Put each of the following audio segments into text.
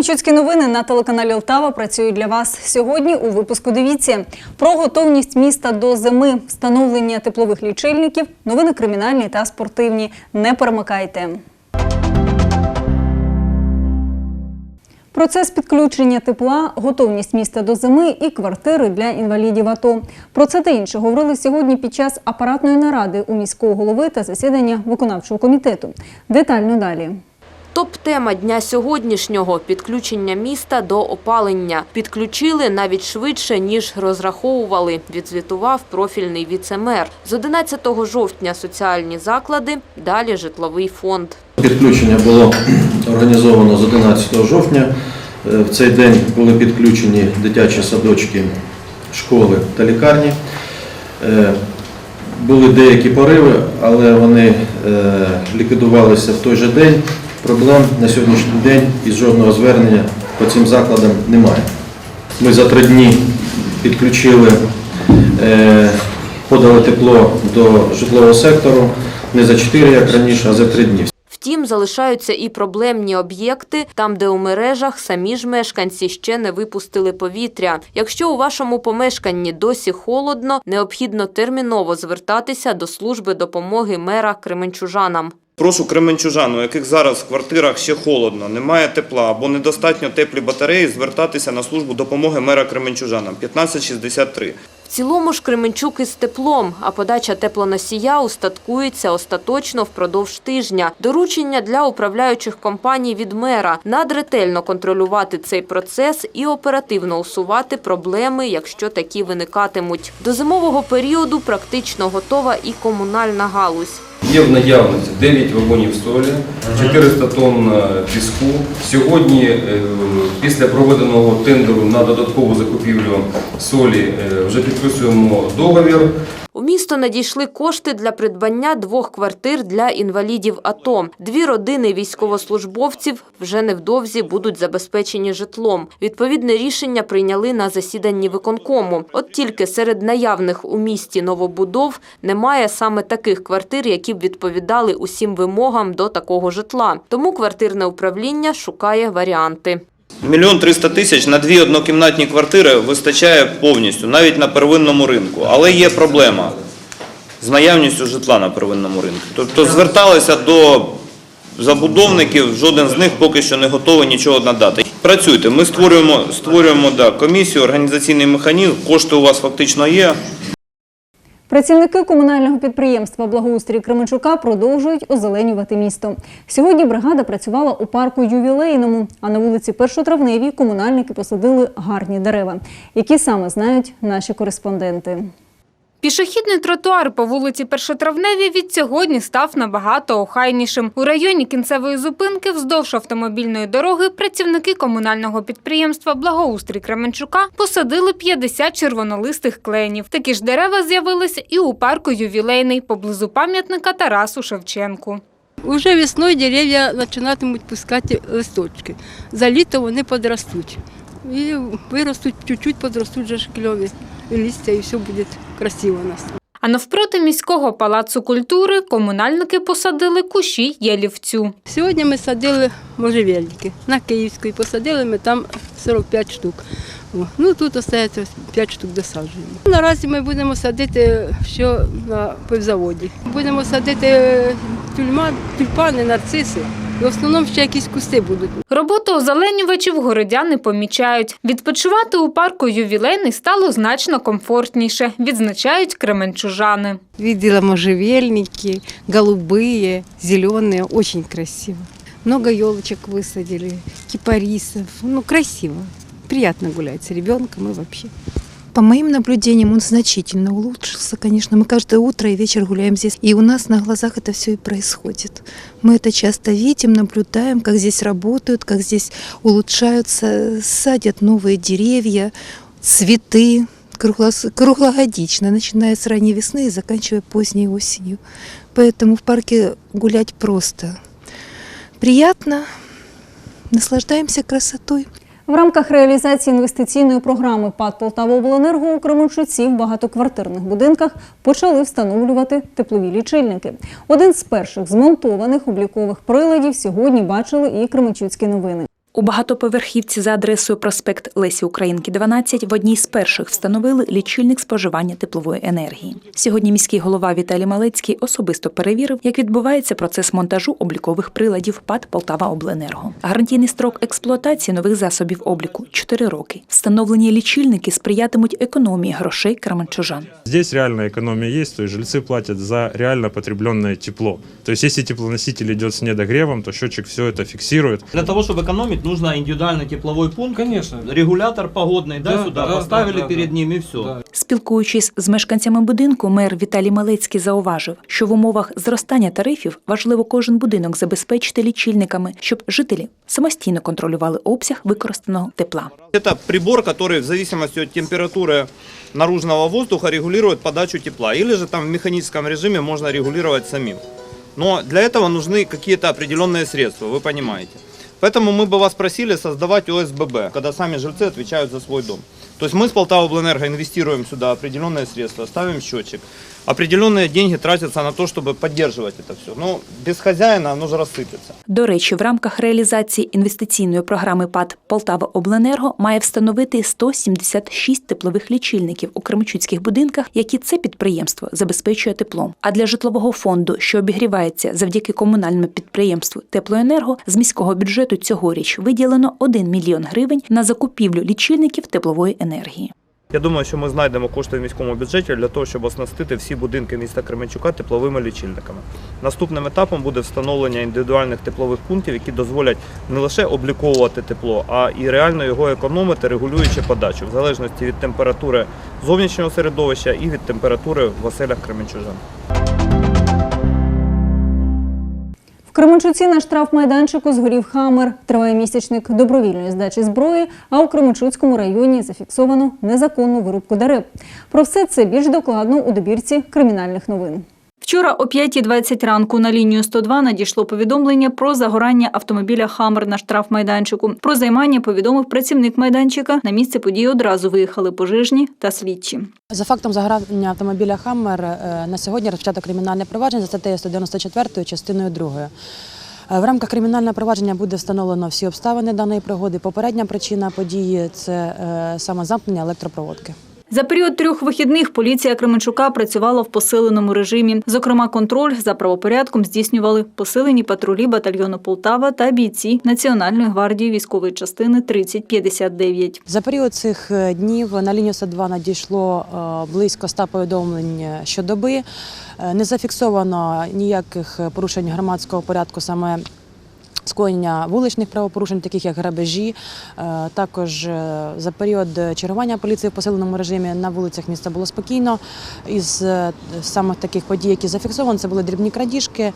Кременчуцькі новини на телеканалі Лтава працюють для вас. Сьогодні у випуску дивіться про готовність міста до зими, встановлення теплових лічильників, новини кримінальні та спортивні. Не перемикайте. Процес підключення тепла, готовність міста до зими і квартири для інвалідів АТО. Про це та інше говорили сьогодні під час апаратної наради у міського голови та засідання виконавчого комітету. Детально далі. Топ-тема дня сьогоднішнього – підключення міста до опалення. Підключили навіть швидше, ніж розраховували, відзвітував профільний віцемер. З 11 жовтня соціальні заклади, далі житловий фонд. Підключення було організовано з 11 жовтня. Е, В цей день були підключені дитячі садочки, школи та лікарні. Е, Були деякі пориви, але вони е, ліквідувалися в той же день. Проблем на сьогоднішній день із жодного звернення по цим закладам немає. Ми за три дні підключили, е, подали тепло до житлового сектору не за чотири, як раніше, а за три дні. Втім, залишаються і проблемні об'єкти, там, де у мережах самі ж мешканці ще не випустили повітря. Якщо у вашому помешканні досі холодно, необхідно терміново звертатися до служби допомоги мера кременчужанам. Прошу кременчужан, у яких зараз в квартирах ще холодно, немає тепла або недостатньо теплі батареї, звертатися на службу допомоги мера Кременчужанам 1563. Цілому ж Кременчук із теплом, а подача теплоносія устаткується остаточно впродовж тижня. Доручення для управляючих компаній від мера – надретельно контролювати цей процес і оперативно усувати проблеми, якщо такі виникатимуть. До зимового періоду практично готова і комунальна галузь. Є в наявності 9 вагонів солі, 400 тонн е, піску. Сьогодні, е, після проведеного тендеру на додаткову закупівлю солі, е, вже підписуємо договір. У місто надійшли кошти для придбання двох квартир для інвалідів АТО. Дві родини військовослужбовців вже невдовзі будуть забезпечені житлом. Відповідне рішення прийняли на засіданні виконкому. От тільки серед наявних у місті новобудов немає саме таких квартир, які б відповідали усім вимогам до такого житла. Тому квартирне управління шукає варіанти. Мільйон триста тисяч на дві однокімнатні квартири вистачає повністю, навіть на первинному ринку. Але є проблема з наявністю житла на первинному ринку. Тобто зверталися до забудовників, жоден з них поки що не готовий нічого надати. Працюйте, ми створюємо, комісію, організаційний механізм, кошти у вас фактично є. Працівники комунального підприємства Благоустрій Кременчука продовжують озеленювати місто. Сьогодні бригада працювала у парку ювілейному, а на вулиці Першотравневій комунальники посадили гарні дерева, які саме знають наші кореспонденти. Пішохідний тротуар по вулиці Першотравневій від сьогодні став набагато охайнішим. У районі кінцевої зупинки вздовж автомобільної дороги працівники комунального підприємства Благоустрій Кременчука посадили 50 червонолистих кленів. Такі ж дерева з'явилися і у парку ювілейний поблизу пам'ятника Тарасу Шевченку. Уже весною дерев'я починатимуть пускати листочки. За літо вони подростуть. І виростуть, чуть-чуть подростуть вже ж кльові і листя, і все буде красиво у нас. А навпроти міського палацу культури комунальники посадили кущі єлівцю. Сьогодні ми садили можжевельники. На Київській посадили ми там 45 штук. Ну тут остається 5 штук досаджуємо. Наразі ми будемо садити що на пивзаводі. Будемо садити тюльма, тюльпани, нарциси І в основному ще якісь кусти будуть. Роботу озеленювачів городяни помічають. Відпочивати у парку ювілейний стало значно комфортніше, відзначають кременчужани. Видела можжевельники, голубые, зеленые, очень красиво. Много елочек высадили, кипарисов. Ну, красиво. Приятно гулять с ребенком и вообще. По моим наблюдениям, он значительно улучшился, конечно. Мы каждое утро и вечер гуляем здесь. И у нас на глазах это все и происходит. Мы это часто видим, наблюдаем, как здесь работают, как здесь улучшаются, садят новые деревья, цветы круглогодично, начиная с ранней весны и заканчивая поздней осенью. Поэтому в парке гулять просто приятно, наслаждаемся красотой. В рамках реалізації інвестиційної програми ПАД Полтавобленерго у Кременчуці в багатоквартирних будинках почали встановлювати теплові лічильники. Один з перших змонтованих облікових приладів сьогодні бачили і кременчуцькі новини. У багатоповерхівці за адресою проспект Лесі Українки, 12, в одній з перших встановили лічильник споживання теплової енергії. Сьогодні міський голова Віталій Малецький особисто перевірив, як відбувається процес монтажу облікових приладів ПАД Полтава Обленерго. Гарантійний строк експлуатації нових засобів обліку 4 роки. Встановлені лічильники сприятимуть економії грошей кременчужан. Здесь реальная экономия есть, то есть жильцы платят за реально потребленное тепло. То есть если теплоноситель идет с недогревом, то счетчик все это фиксирует. Для того, чтобы экономить, нужно индивидуальный тепловой пункт, Конечно. регулятор погодный, да, Да, сюда да, поставили да, да, перед да. ним и все. Да. Спілкуючись з мешканцями будинку, мер Віталій Малецький зауважив, що в умовах зростання тарифів важливо кожен будинок забезпечити лічильниками, щоб жителі самостійно контролювали обсяг використаного тепла. Это прибор, который в зависимости от температуры наружного воздуха регулирует подачу тепла. Или же там в механическом режиме можно регулировать самим. Но для этого нужны какие-то определенные средства, вы понимаете. Поэтому мы бы вас просили создавать ОСББ, когда сами жильцы отвечают за свой дом. То есть мы с Полтаваобленерго инвестируем сюда определенные средства, ставим счетчик. Определенные деньги тратятся на то, чтобы поддерживать это все. Но без хозяина оно же рассыпется. До речі, в рамках реалізації інвестиційної програми ПАД Полтава Обленерго має встановити 176 теплових лічильників у кременчуцьких будинках, які це підприємство забезпечує теплом. А для житлового фонду, що обігрівається завдяки комунальному підприємству Теплоенерго, з міського бюджету цьогоріч виділено 1 мільйон гривень на закупівлю лічильників теплової енергії. Я думаю, що ми знайдемо кошти в міському бюджеті для того, щоб оснастити всі будинки міста Кременчука тепловими лічильниками. Наступним етапом буде встановлення індивідуальних теплових пунктів, які дозволять не лише обліковувати тепло, а і реально його економити, регулюючи подачу, в залежності від температури зовнішнього середовища і від температури в оселях Кременчужан. В Кременчуці на штрафмайданчику згорів хамер. Триває місячник добровільної здачі зброї, а у Кременчуцькому районі зафіксовано незаконну вирубку дерев. Про все це більш докладно у добірці кримінальних новин. Вчора о 5.20 ранку на лінію 102 надійшло повідомлення про загорання автомобіля «Хаммер» на штрафмайданчику. Про займання повідомив працівник майданчика. На місце події одразу виїхали пожежні та слідчі. За фактом загорання автомобіля «Хаммер» е, на сьогодні розпочато кримінальне провадження за статтею 194 частиною 2. Е, В рамках кримінального провадження буде встановлено всі обставини даної пригоди. Попередня причина події це е, саме замкнення електропроводки. За період трьох вихідних поліція Кременчука працювала в посиленому режимі. Зокрема, контроль за правопорядком здійснювали посилені патрулі батальйону Полтава та бійці Національної гвардії військової частини 3059. За період цих е, днів на лінію 102 надійшло е, близько 100 повідомлень щодоби. Е, Не зафіксовано ніяких порушень громадського порядку саме. Скоєння вуличних правопорушень, таких як грабежі. Е, Також е, за період чергування поліції в посиленому режимі на вулицях міста було спокійно. Із е, самих таких подій, які зафіксовані, це були дрібні крадіжки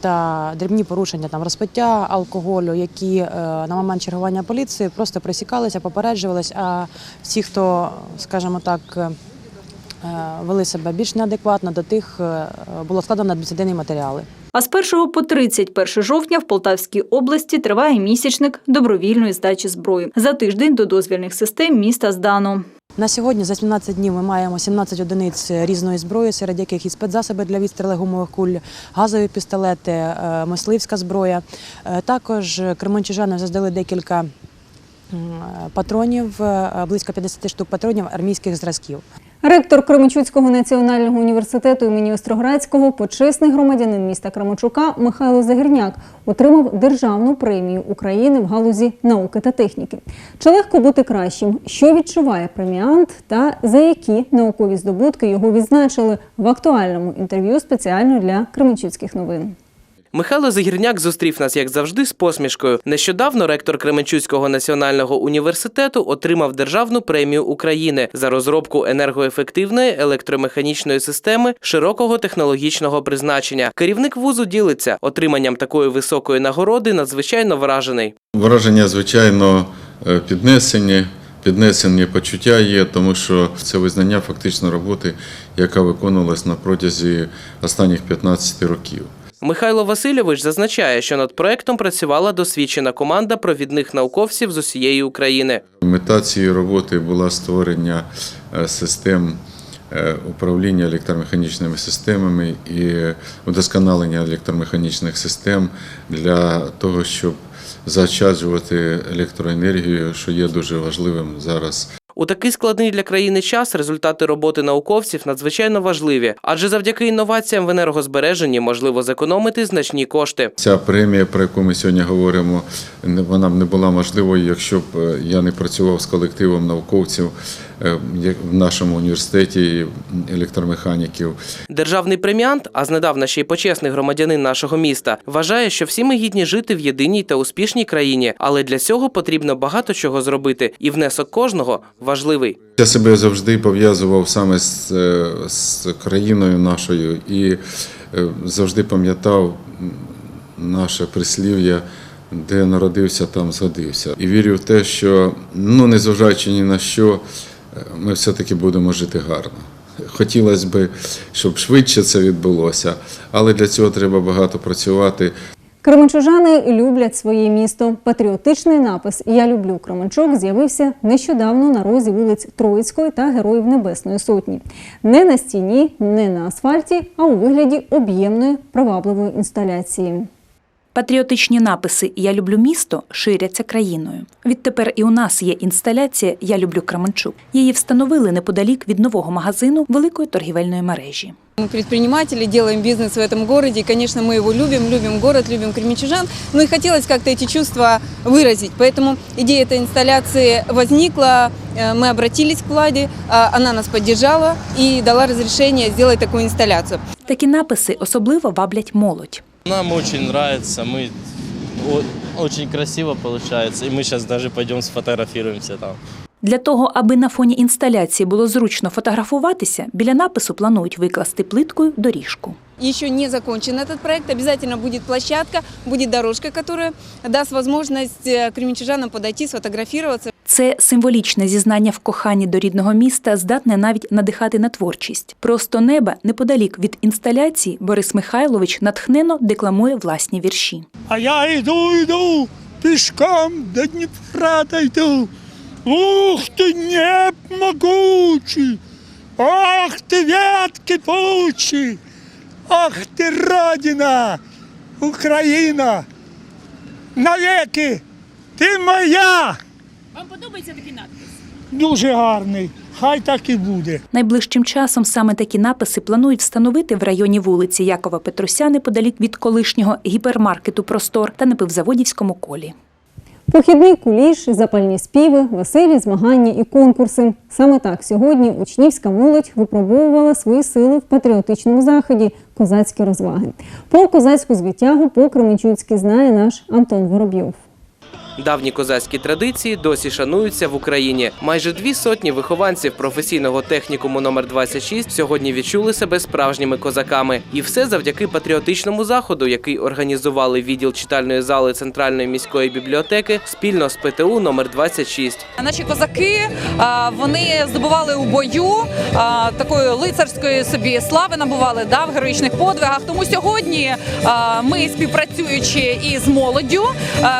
та дрібні порушення там розпиття алкоголю, які на момент чергування поліції просто присікалися, попереджувались. А всі, хто, скажімо так, вели себе більш неадекватно, до тих було складено адміністративні матеріали. А з 1 по 31 жовтня в Полтавській області триває місячник добровільної здачі зброї. За тиждень до дозвільних систем міста здано. На сьогодні за 17 днів ми маємо 17 одиниць різної зброї, серед яких і спецзасоби для відстріли гумових куль, газові пістолети, е, мисливська зброя. Е, Також кременчужани вже здали декілька патронів, е, близько 50 штук патронів армійських зразків. Ректор Кременчуцького національного університету імені Остроградського, почесний громадянин міста Кременчука Михайло Загірняк отримав державну премію України в галузі науки та техніки. Чи легко бути кращим? Що відчуває преміант та за які наукові здобутки його відзначили в актуальному інтерв'ю спеціально для Кременчуцьких новин. Михайло Загірняк зустрів нас, як завжди, з посмішкою. Нещодавно ректор Кременчуцького національного університету отримав державну премію України за розробку енергоефективної електромеханічної системи широкого технологічного призначення. Керівник вузу ділиться отриманням такої високої нагороди надзвичайно вражений. Враження, звичайно, е, піднесені. Піднесені почуття є, тому що це визнання фактично роботи, яка виконувалась на протязі останніх 15 років. Михайло Васильович зазначає, що над проектом працювала досвідчена команда провідних науковців з усієї України. Мета цієї роботи була створення е, систем е, управління електромеханічними системами і удосконалення електромеханічних систем для того, щоб заощаджувати електроенергію, що є дуже важливим зараз. У такий складний для країни час результати роботи науковців надзвичайно важливі, адже завдяки інноваціям в енергозбереженні можливо зекономити значні кошти. Ця премія, про яку ми сьогодні говоримо, вона б не була можливою, якщо б е, я не працював з колективом науковців е, в нашому університеті електромеханіків. Державний преміант, а знедавна ще й почесний громадянин нашого міста, вважає, що всі ми гідні жити в єдиній та успішній країні, але для цього потрібно багато чого зробити, і внесок кожного важливий. Я себе завжди пов'язував саме з, е, з країною нашою і е, завжди пам'ятав наше прислів'я, де народився, там згодився. І вірю в те, що ну, незважаючи ні на що, е, ми все-таки будемо жити гарно. Хотілося б, щоб швидше це відбулося, але для цього треба багато працювати. Кременчужани люблять своє місто. Патріотичний напис Я люблю Кременчук з'явився нещодавно на розі вулиць Троїцької та Героїв Небесної Сотні. Не на стіні, не на асфальті, а у вигляді об'ємної привабливої інсталяції. Патріотичні написи Я люблю місто ширяться країною. Відтепер і у нас є інсталяція Я люблю Кременчук. Її встановили неподалік від нового магазину великої торгівельної мережі. Мы предприниматели, делаем бизнес в этом городе. И, конечно, мы его любим, любим город, любим кременчужан. Ну и хотелось как-то эти чувства выразить. Поэтому идея этой инсталляции возникла. Э, Мы обратились к владе, а она нас поддержала и дала разрешение сделать такую инсталляцию. Такі написи особливо ваблять молодь. Нам очень нравится, мы о- очень красиво получается, и мы сейчас даже пойдем сфотографируемся там. Для того, аби на фоні інсталяції було зручно фотографуватися, біля напису планують викласти плиткою доріжку. Еще не закончен этот проект. Обязательно будет площадка, будет дорожка, которая даст возможность э, кременчужанам подойти, сфотографироваться. Це символічне зізнання в коханні до рідного міста, здатне навіть надихати на творчість. Просто неба неподалік від інсталяції Борис Михайлович натхнено декламує власні вірші. А я йду, йду, пішком до Дніпра дойду. Ух ти, неб могучий, ах ти ветки пучі, ах ти родина, Україна, навіки, ти моя. Вам подобається такий надпис? Дуже гарний, хай так і буде. Найближчим часом саме такі написи планують встановити в районі вулиці Якова Петруся неподалік від колишнього гіпермаркету Простор та на пивзаводівському колі. Похідний куліш, запальні співи, веселі змагання і конкурси. Саме так сьогодні учнівська молодь випробовувала свої сили в патріотичному заході козацькі розваги. Про козацьку звитягу по Кременчуцьки знає наш Антон Воробйов. Давні козацькі традиції досі шануються в Україні. Майже дві сотні вихованців професійного технікуму номер 26 сьогодні відчули себе справжніми козаками. І все завдяки патріотичному заходу, який організували відділ читальної зали Центральної міської бібліотеки спільно з ПТУ номер 26. Наші козаки вони здобували у бою такої лицарської собі слави, набували да, в героїчних подвигах. Тому сьогодні ми, співпрацюючи із молоддю,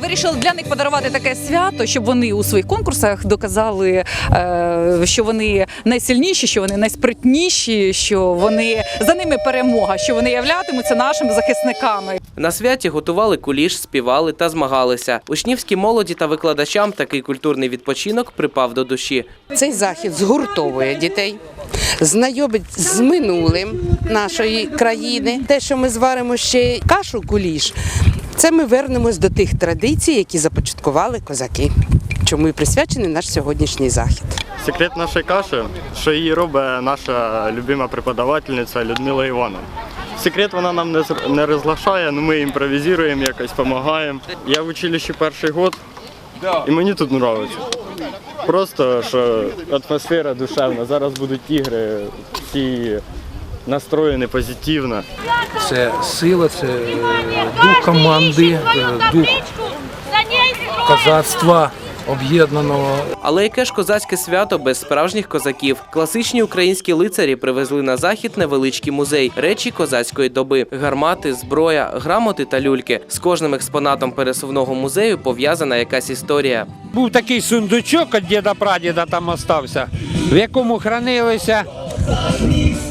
вирішили для них подарувати таке свято, щоб вони у своїх конкурсах доказали, е, що вони найсильніші, що вони найспритніші, що вони за ними перемога, що вони являтимуться нашими захисниками. На святі готували куліш, співали та змагалися. Учнівській молоді та викладачам такий культурний відпочинок припав до душі. Цей захід згуртовує дітей, знайомить з минулим нашої країни. Те, що ми зваримо ще кашу куліш, це ми вернемось до тих традицій, які започаткували козаки. Чому і присвячений наш сьогоднішній захід. Секрет нашої каші, що її робить наша любима преподавательниця Людмила Івановна. Секрет вона нам не не розглашає, але ми імпровізуємо, якось допомагаємо. Я в училищі перший год, і мені тут подобається. Просто що атмосфера душевна. Зараз будуть ігри, всі настроєні позитивно. Це сила, це е, дух команди, е, дух козацтва об'єднаного. Але яке ж козацьке свято без справжніх козаків? Класичні українські лицарі привезли на захід невеличкий музей, речі козацької доби, гармати, зброя, грамоти та люльки. З кожним експонатом пересувного музею пов'язана якась історія. Був такий сундучок від діда прадіда там остався, в якому хранилися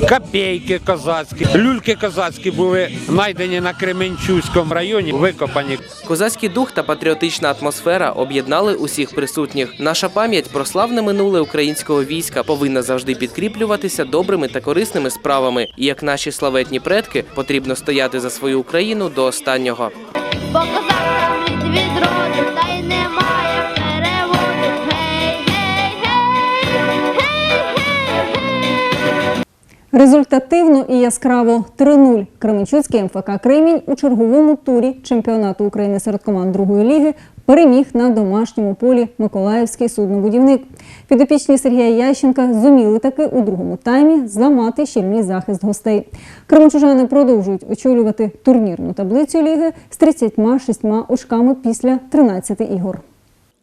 копійки козацькі, люльки козацькі були знайдені на Кременчуцькому районі, викопані. Козацький дух та патріотична атмосфера об'єднали усіх присутніх. Наша пам'ять про славне минуле українського війська повинна завжди підкріплюватися добрими та корисними справами. І як наші славетні предки, потрібно стояти за свою Україну до останнього. Бо козак від відроду, та й немає Результативно і яскраво 3-0. Кременчуцький МФК Кремінь у черговому турі чемпіонату України серед команд другої ліги переміг на домашньому полі Миколаївський суднобудівник. Підопічні Сергія Ященка зуміли таки у другому таймі зламати щільний захист гостей. Кременчужани продовжують очолювати турнірну таблицю ліги з 36 очками після 13 ігор.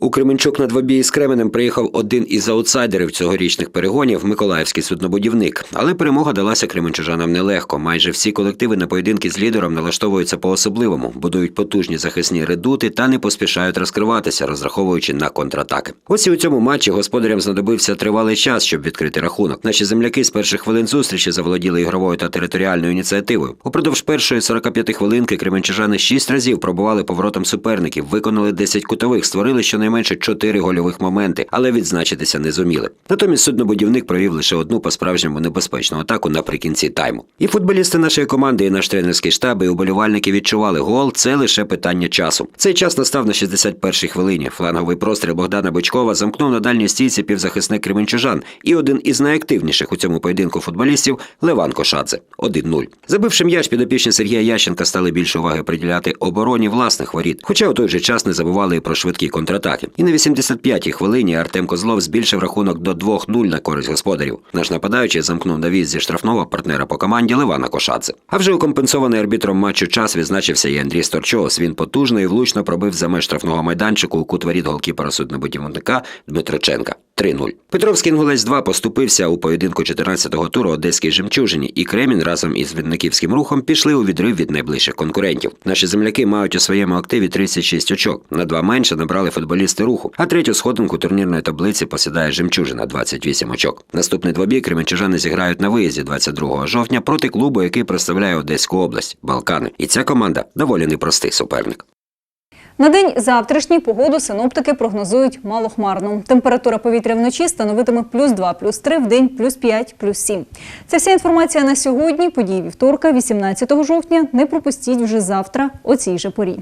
У Кременчук на двобій з Кременем приїхав один із аутсайдерів цьогорічних перегонів Миколаївський суднобудівник. Але перемога далася кременчужанам нелегко. Майже всі колективи на поєдинки з лідером налаштовуються по-особливому, будують потужні захисні редути та не поспішають розкриватися, розраховуючи на контратаки. Ось і у цьому матчі господарям знадобився тривалий час, щоб відкрити рахунок. Наші земляки з перших хвилин зустрічі заволоділи ігровою та територіальною ініціативою. Упродовж першої 45 хвилинки кременчужани шість разів пробували поворотом суперників, виконали 10 кутових, створили щонайменше 4 гольових моменти, але відзначитися не зуміли. Натомість суднобудівник провів лише одну по-справжньому небезпечну атаку наприкінці тайму. І футболісти нашої команди, і наш тренерський штаб, і уболівальники відчували гол. Це лише питання часу. Цей час настав на 61-й хвилині. Фланговий простріл Богдана Бичкова замкнув на дальній стійці півзахисник Кременчужан і один із найактивніших у цьому поєдинку футболістів Леван Кошадзе. 1-0. Забивши м'яч, підопічні Сергія Ященка стали більше уваги приділяти обороні власних воріт, хоча у той же час не забували і про швидкі контратаки. І на 85-й хвилині Артем Козлов збільшив рахунок до 2-0 на користь господарів. Наш нападаючий замкнув навіс зі штрафного партнера по команді Левана Кошадзе. А вже у компенсований арбітром матчу час відзначився і Андрій Сторчос. Він потужно і влучно пробив за меж штрафного майданчику у кут воріт голкіпера суднобудівника Дмитриченка. 3-0. Петровський інгулець 2 поступився у поєдинку 14-го туру Одеській жемчужині, і Кремін разом із відниківським рухом пішли у відрив від найближчих конкурентів. Наші земляки мають у своєму активі 36 очок. На два менше набрали футболісти руху. А третю сходинку турнірної таблиці посідає жемчужина 28 очок. Наступний двобій кременчужани зіграють на виїзді 22 жовтня проти клубу, який представляє Одеську область Балкани. І ця команда доволі непростий суперник. На день завтрашній погоду синоптики прогнозують малохмарну. Температура повітря вночі становитиме плюс 2, плюс 3, в день плюс 5, плюс 7. Це вся інформація на сьогодні. Події вівторка, 18 жовтня. Не пропустіть вже завтра о цій же порі.